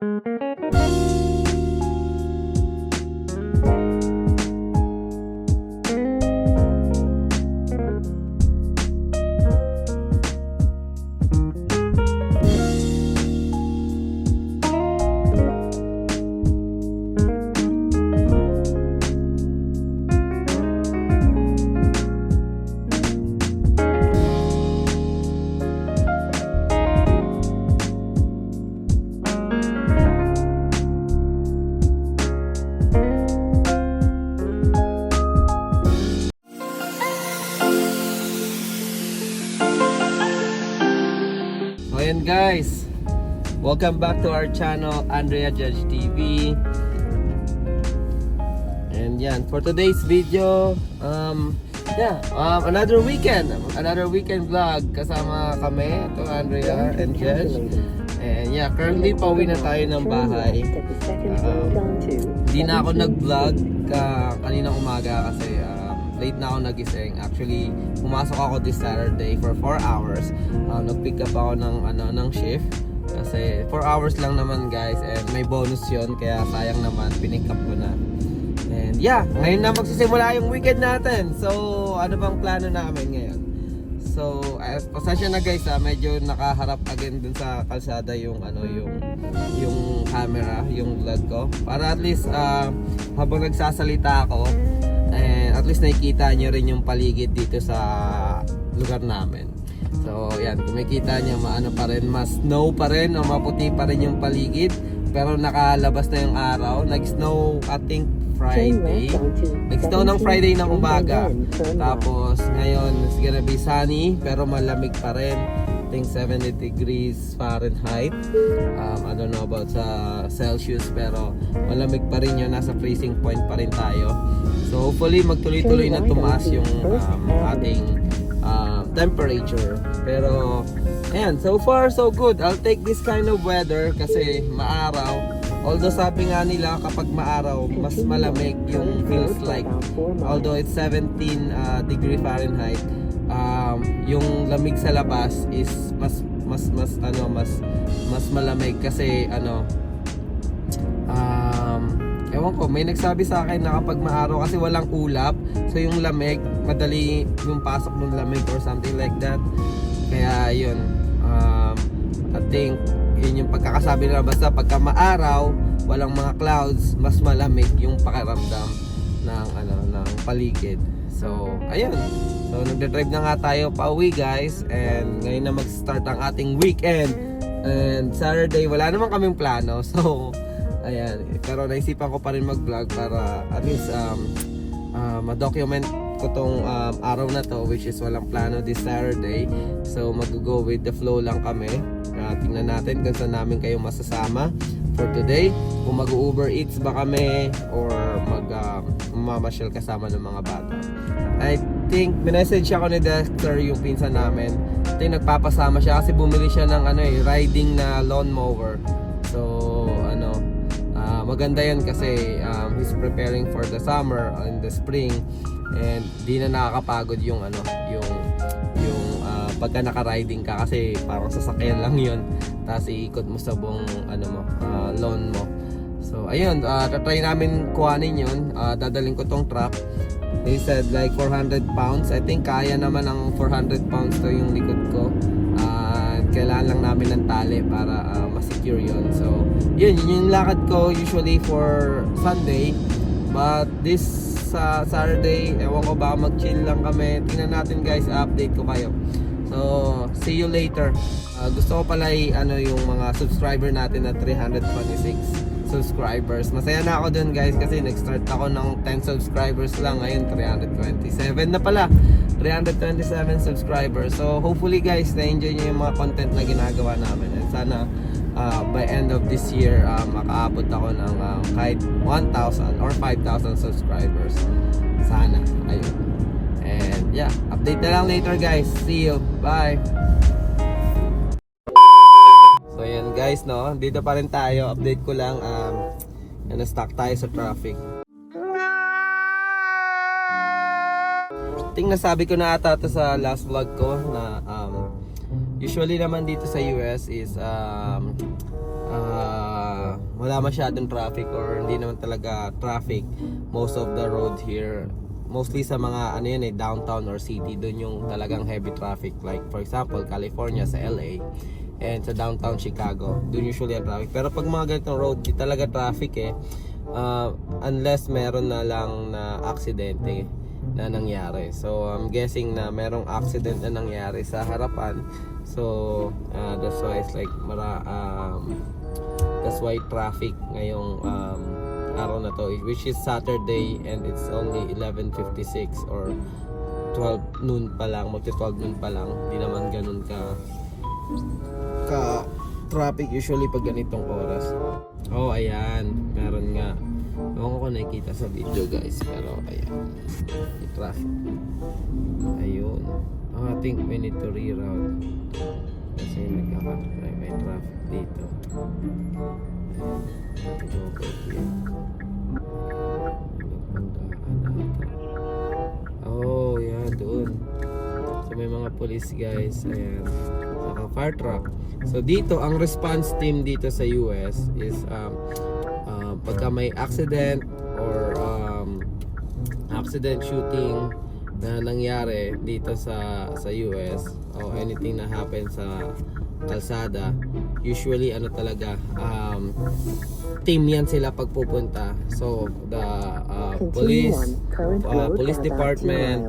So welcome back to our channel, Andrea Judge TV. And yan, for today's video, um, yeah, um, another weekend, another weekend vlog kasama kami, ito Andrea and Judge. And yeah, currently pauwi na tayo ng bahay. Um, Hindi na ako nag-vlog ka kanina umaga kasi um, late na ako nagising. Actually, pumasok ako this Saturday for 4 hours. Um, nag-pick up ako ng, ano, ng shift. Kasi 4 hours lang naman guys and may bonus yon kaya sayang naman, pinick ko na. And yeah, ngayon na magsisimula yung weekend natin. So, ano bang plano namin ngayon? So, uh, pasensya na guys ah, medyo nakaharap again dun sa kalsada yung ano yung yung camera, yung vlog ko. Para at least ah, habang nagsasalita ako, eh, at least nakikita nyo rin yung paligid dito sa lugar namin. So, yan, kung makikita nyo, maano pa rin, mas snow pa rin, o maputi pa rin yung paligid. Pero nakalabas na yung araw. Nag-snow, I think, Friday. Nag-snow ng Friday ng umaga. Tapos ngayon it's gonna be sunny pero malamig pa rin. I think 70 degrees Fahrenheit. Um, I don't know about sa Celsius pero malamig pa rin yun. Nasa freezing point pa rin tayo. So hopefully magtuloy-tuloy na tumaas yung um, ating um, temperature. Pero ayan, so far so good. I'll take this kind of weather kasi maaraw. Although sabi nga nila kapag maaraw, mas malamig yung feels like. Although it's 17 uh, degree Fahrenheit, um, yung lamig sa labas is mas mas mas ano mas mas malamig kasi ano ewan ko may nagsabi sa akin na kapag maaraw kasi walang ulap so yung lamig madali yung pasok ng lamig or something like that. Kaya yun um, I think yun yung pagkakasabi nila. Basta pagka maaraw walang mga clouds mas malamig yung pakiramdam ng ano ng paligid. So ayun. So nagde-drive na nga tayo pa uwi guys. And ngayon na mag-start ang ating weekend. And Saturday wala naman kaming plano. So ayan. Pero naisipan ko pa rin mag-vlog para at least um, uh, ma-document ko tong um, araw na to which is walang plano this Saturday. So mag-go with the flow lang kami. Uh, tingnan natin kung saan namin kayo masasama for today. Kung mag-Uber Eats ba kami or mag um, mamasyal kasama ng mga bata. I think minessage ako ni Dexter yung pinsan namin. I think nagpapasama siya kasi bumili siya ng ano eh riding na lawnmower maganda yan kasi um, he's preparing for the summer and the spring and di na nakakapagod yung ano yung yung ah, pagka naka-riding ka kasi parang sasakyan lang yun tapos iikot mo sa buong ano mo ah, lawn mo. So ayun uh, try namin kuhanin yun. Ah, dadalhin ko tong truck. They said like 400 pounds. I think kaya naman ng 400 pounds to yung likod ko kailangan lang namin ng tali para ah, ma-secure yun. So yun, yun yung lakad ko usually for Sunday. But this sa Saturday ewan ko baka mag-chill lang kami. Tingnan natin guys update ko kayo. So see you later. Ah, gusto ko pala i- ano yung mga subscriber natin na 326 subscribers. Masaya na ako dun guys kasi nag-start ako ng 10 subscribers lang. Ngayon 327 na pala 327 subscribers. So hopefully guys na-enjoy nyo yung mga content na ginagawa namin. And sana uh, by end of this year uh, makaabot ako ng uh, kahit 1,000 or 5,000 subscribers. Sana. Ayun. And yeah. Update na lang later guys. See you. Bye. So yan guys no? Dito pa rin tayo. Update ko lang um na stuck tayo sa traffic ting nasabi ko na ata to sa last vlog ko na um, usually naman dito sa US is um, uh, wala masyadong traffic or hindi naman talaga traffic most of the road here. Mostly sa mga ano yun eh downtown or city doon yung talagang heavy traffic. Like for example California sa LA and sa downtown Chicago doon usually ang traffic. Pero pag mga ganitong road di talaga traffic eh. Uh, unless meron na lang na aksidente na nangyari. So I'm guessing na merong accident na nangyari sa harapan. So uh, that's why it's like mara, um, that's why traffic ngayong um, araw na to which is Saturday and it's only 11.56 or 12 noon pa lang magti 12 noon pa lang. Hindi naman ganun ka ka traffic usually pag ganitong oras. Oh ayan. Meron nga. Ewan ko nakikita sa video guys. Pero ayan. May traffic. Ayun. Oh, I think we need to reroute kasi nagkaka may, traffic dito. Here Oh, police guys, ayan. Saka fire truck. So dito, ang response team dito sa US is um, uh, pagka may accident or um, accident shooting na nangyari dito sa sa US o anything na happen sa kalsada usually ano talaga um, team yan sila pagpupunta so the uh, police uh, police department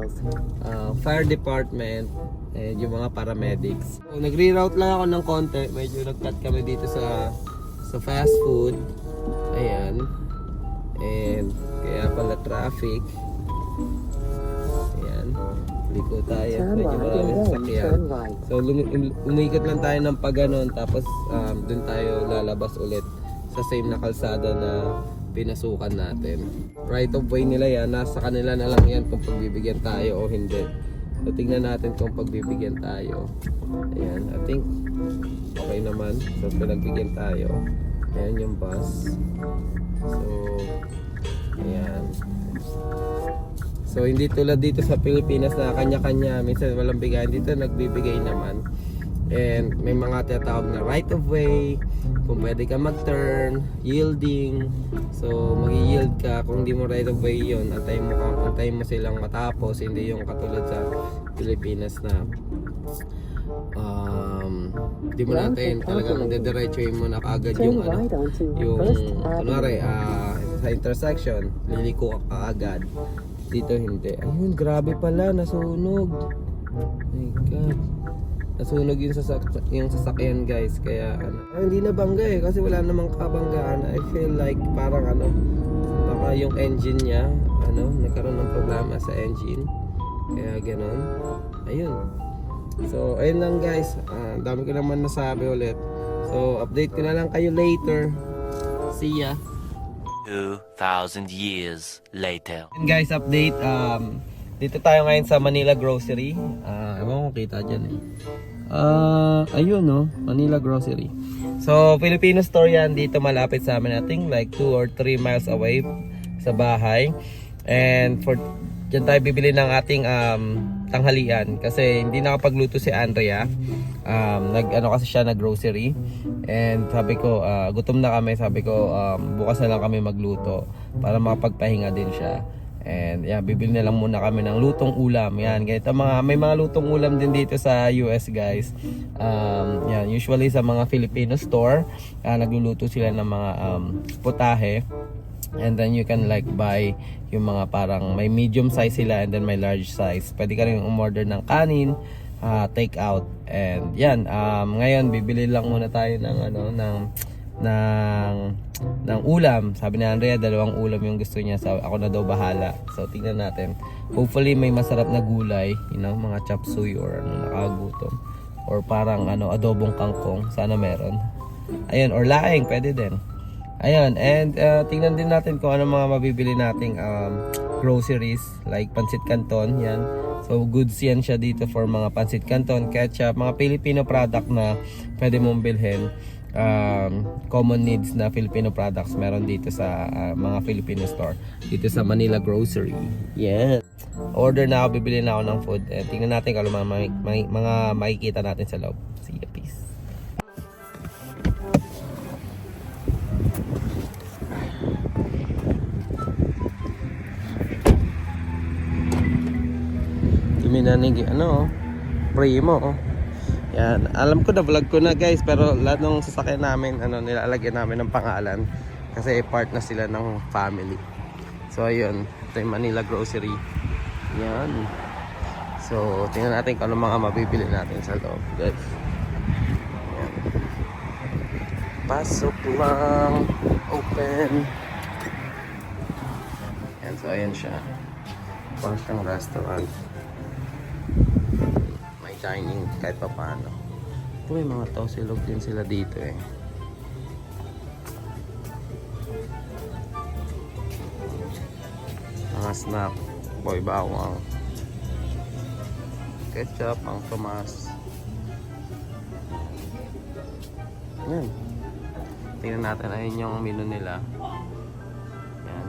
uh, fire department and yung mga paramedics. So, nagre-route lang ako ng konti. Medyo nag-cut kami dito sa sa fast food. Ayan. And kaya pala traffic. Ayan. Liko tayo. Medyo maraming right. So um- umikot lang tayo ng paganon tapos um, dun tayo lalabas ulit sa same na kalsada na pinasukan natin. Right of way nila yan, nasa kanila na lang yan kung pagbibigyan tayo o hindi. So tingnan natin kung pagbibigyan tayo. Ayan, I think okay naman. So pinagbigyan tayo. Ayan yung bus. So, ayan. So hindi tulad dito sa Pilipinas na kanya-kanya, minsan walang bigayan dito nagbibigay naman. And may mga tinatawag na right of way, kung pwede ka mag-turn, yielding. So mag-yield ka kung di mo right of way 'yon, antayin mo ka, antayin mo silang matapos, hindi yung katulad sa Pilipinas na um, di mo natin talagang dediretsuhin mo na kaagad yung ano, yung kunwari ah, sa intersection liliko ka kaagad. Dito hindi. Ayun grabe pala nasunog. My god nasunog yung, sasak yung sasakyan guys. Kaya ano. Ah, hindi na bangga eh. Kasi wala namang kabanggaan. I feel like parang ano baka yung engine niya ano nagkaroon ng problema sa engine. Kaya ganun. Ayun. So ayun lang guys. Ah, dami ko naman nasabi ulit. So update ko na lang kayo later. See ya. 2,000 years later. And guys, update. Um, dito tayo ngayon sa Manila Grocery. Ah, ewan ko kita dyan eh. Ah, ayun no, Manila Grocery. So, Filipino store yan dito malapit sa amin. I think like 2 or 3 miles away sa bahay. And for Diyan tayo bibili ng ating um, tanghalian kasi hindi nakapagluto si Andrea. Um, nag ano kasi siya nag grocery and sabi ko ah, gutom na kami sabi ko um, bukas na lang kami magluto para makapagpahinga din siya. And yeah, bibili na lang muna kami ng lutong ulam. Yan, ganito mga may mga lutong ulam din dito sa US, guys. Um, yan, usually sa mga Filipino store, ah, nagluluto sila ng mga um, putahe. And then you can like buy yung mga parang may medium size sila and then may large size. Pwede ka rin umorder ng kanin, ah, take out. And yan, um, ngayon bibili lang muna tayo ng ano ng ng ng ulam. Sabi ni Andrea, dalawang ulam yung gusto niya. So, ako na daw bahala. So, tingnan natin. Hopefully, may masarap na gulay. You know, mga chop suey or ano, nakagutom. Or parang ano, adobong kangkong. Sana meron. Ayun, or laing, pwede din. Ayun, and uh, tingnan din natin kung ano mga mabibili nating um, groceries like pancit canton, yan. So goods yan siya dito for mga pancit canton, ketchup, mga Filipino product na pwede mong bilhin um, common needs na Filipino products meron dito sa uh, mga Filipino store. Dito sa Manila Grocery. Yes. Order na ako bibili na ako ng food. Eh, tingnan natin kung ano mga, mga, mga, makikita natin sa loob. Sige peace. Tumina ni ano, oh? primo oh. Yan, alam ko na vlog ko na guys, pero lahat ng sasakyan namin, ano, nilalagyan namin ng pangalan kasi part na sila ng family. So ayun, ito yung Manila Grocery. Yan. So, tingnan natin kung ano mga mabibili natin sa loob, guys. Yan. Pasok lang. Open. Yan, so ayan siya. Parang restaurant. May dining kahit pa paano. May mga tosilog din sila dito eh. Mga snack. Boy bawang. Ketchup, ang Tomas. Yan. Tingnan natin, ayun yung menu nila. Yan. Yan.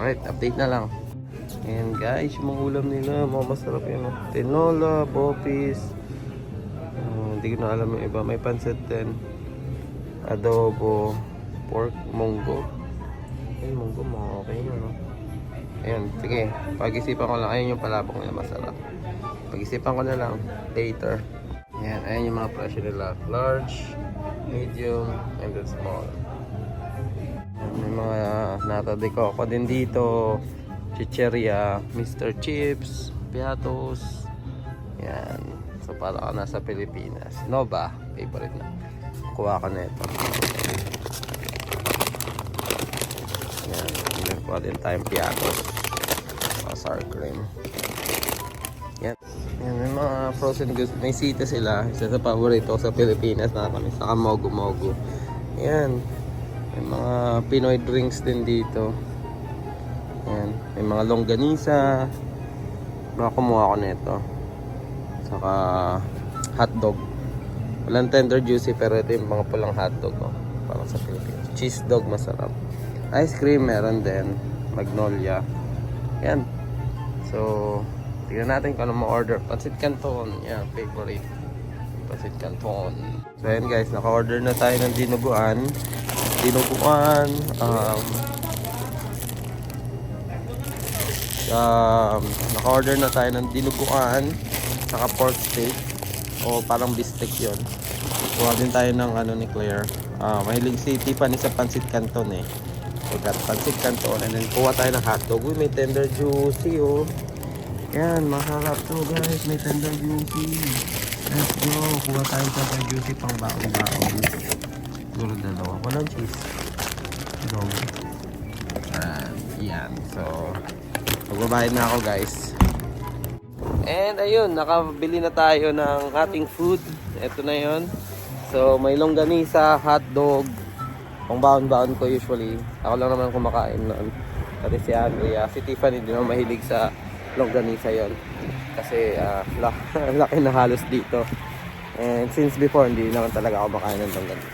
Alright, update na lang. Ayan guys, yung mga ulam nila, mga masarap yun. Tinola, bopis. Ah, Hindi ko na alam yung iba. May pancit din. Adobo, pork, munggo. Ayun, munggo, mga okay yun. No? Ayan, sige. Pag-isipan ko lang. Ayun yung palabok nila masarap. Pag-isipan ko na lang. Later. Ayan, ayan yung mga presyo nila. Large, medium, and small. May mga nata de coco din dito. Chicheria, Mr. Chips, Piatos. Yan. So para ka nasa Pilipinas. Nova, favorite na. Kuha ka na ito. Yan. Kuha din tayong Piatos. Saka sour cream. Yan. Yan, may mga frozen goods. May sita sila. Isa sa paborito sa Pilipinas na kami. Saka Mogu Mogu. Yan. May mga Pinoy drinks din dito. Yan. May mga longganisa. Baka kumuha ko nito. Saka hotdog. Walang tender juicy pero ito yung mga pulang hotdog. Oh. Parang sa Pilipinas. Cheese dog masarap. Ice cream meron din. Magnolia. Yan. So, tignan natin kung ano ma-order. Pancit Canton. Yan, favorite. Pancit Canton. So, yan guys. Naka-order na tayo ng dinuguan. Dinuguan. Um, um, naka-order na tayo ng dinuguan. Saka pork steak. O parang beefsteak yon. Kuha din tayo ng ano ni Claire. Ah, mahilig si Tiffany sa pancit canton eh. So got pancit canton and then kuha tayo ng hotdog. Uy, may tender juicy oh. Yan, masarap to guys. May tender juicy. Let's go. Kuha tayo ng tender juicy pang baon-baon. Siguro dalawa. Walang cheese. Go. Ah, yan. So, magbabayad na ako guys. And ayun, nakabili na tayo ng ating food. Ito na yon. So, may longganisa, hotdog, pang baon-baon ko usually. Ako lang naman kumakain noon. Pati si Andrea, si Tiffany din naman mahilig sa longganisa yon. Kasi la- laki na halos dito. And since before, hindi naman talaga ako makain ng longganisa.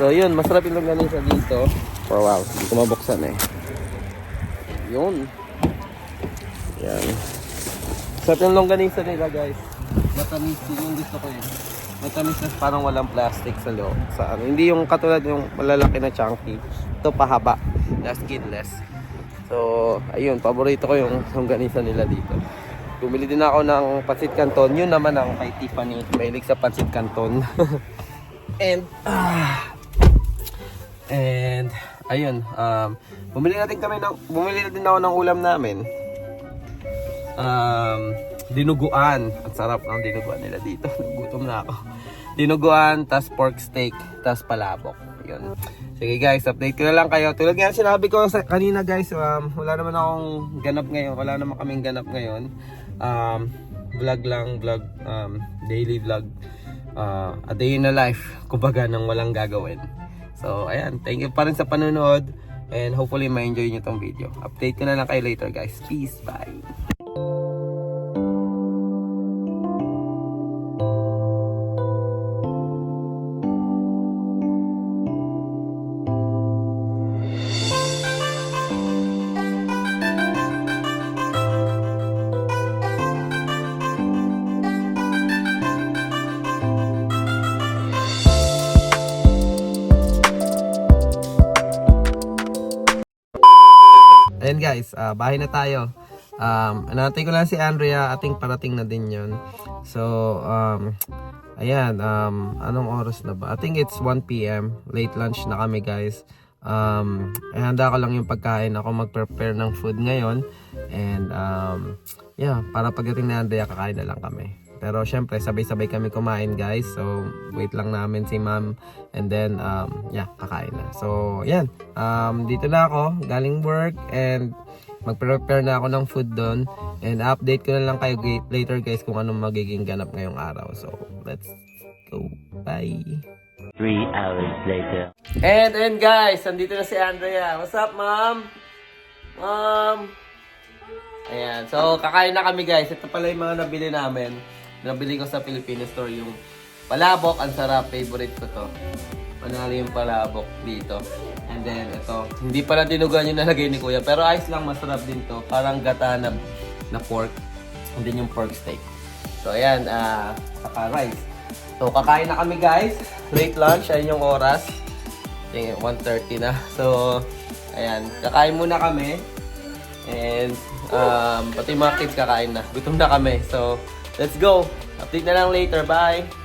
So yun, masarap yung longganisa dito. For a while, hindi ko mabuksan eh. Yun. Yan. Sarap yung longganisa nila guys. Matamis yun yung gusto ko yun. Matamis na parang walang plastic sa loob. Sa ano. Hindi yung katulad yung malalaki na chunky. Ito pahaba. Na skinless. So, ayun. Paborito ko yung longganisa nila dito. Bumili din ako ng pancit canton. Yun naman ang kay Tiffany. Mahilig sa pancit canton. And, ah, and, ayun. Um, bumili natin kami ng, bumili din ako ng ulam namin um, dinuguan. Ang sarap ng dinuguan nila dito. Nagutom na ako. Dinuguan, tas pork steak, tas palabok. Yun. Sige guys, update ko na lang kayo. Tulad nga sinabi ko sa kanina guys, um, wala naman akong ganap ngayon. Wala naman kaming ganap ngayon. Um, vlog lang, vlog, um, daily vlog. Uh, a day in a life. Kumbaga nang walang gagawin. So, ayan. Thank you pa rin sa panonood. And hopefully ma-enjoy nyo tong video. Update ko na lang kayo later guys. Peace. Bye. Guys, ah, bahay na tayo. Um, anatay ko lang si Andrea, ating parating na din yon So, um, ayan, um, anong oras na ba? I think it's 1 p.m. Late lunch na kami guys. Um, eh, handa ko lang yung pagkain. Ako mag-prepare ng food ngayon. And, um, yeah, para pagdating na Andrea, kakain na lang kami. Pero syempre, sabay-sabay kami kumain guys. So, wait lang namin si ma'am. And then, um, yeah, kakain na. So, yan. Um, dito na ako, galing work. And, mag-prepare na ako ng food doon. And, update ko na lang kayo later guys kung anong magiging ganap ngayong araw. So, let's go. Bye! Three hours later. And, and guys, andito na si Andrea. What's up, ma'am? Ma'am! Ayan, so kakain na kami guys. Ito pala yung mga nabili namin. Nabili ko sa Filipino store yung palabok. Ang sarap, favorite ko to. Manalo yung palabok dito. And then ito, hindi pala dinugan yung nalagay ni Kuya. Pero ayos lang, masarap din to. Parang gata na, na pork. And then yung pork steak. So ayan, ah, saka rice. So kakain na kami guys. Late lunch, ayun yung oras. Yung 1.30 na. So, ayan, kakain muna kami. And, um, pati mga kids kakain na. Gutom na kami. So, let's go. Update na lang later. Bye!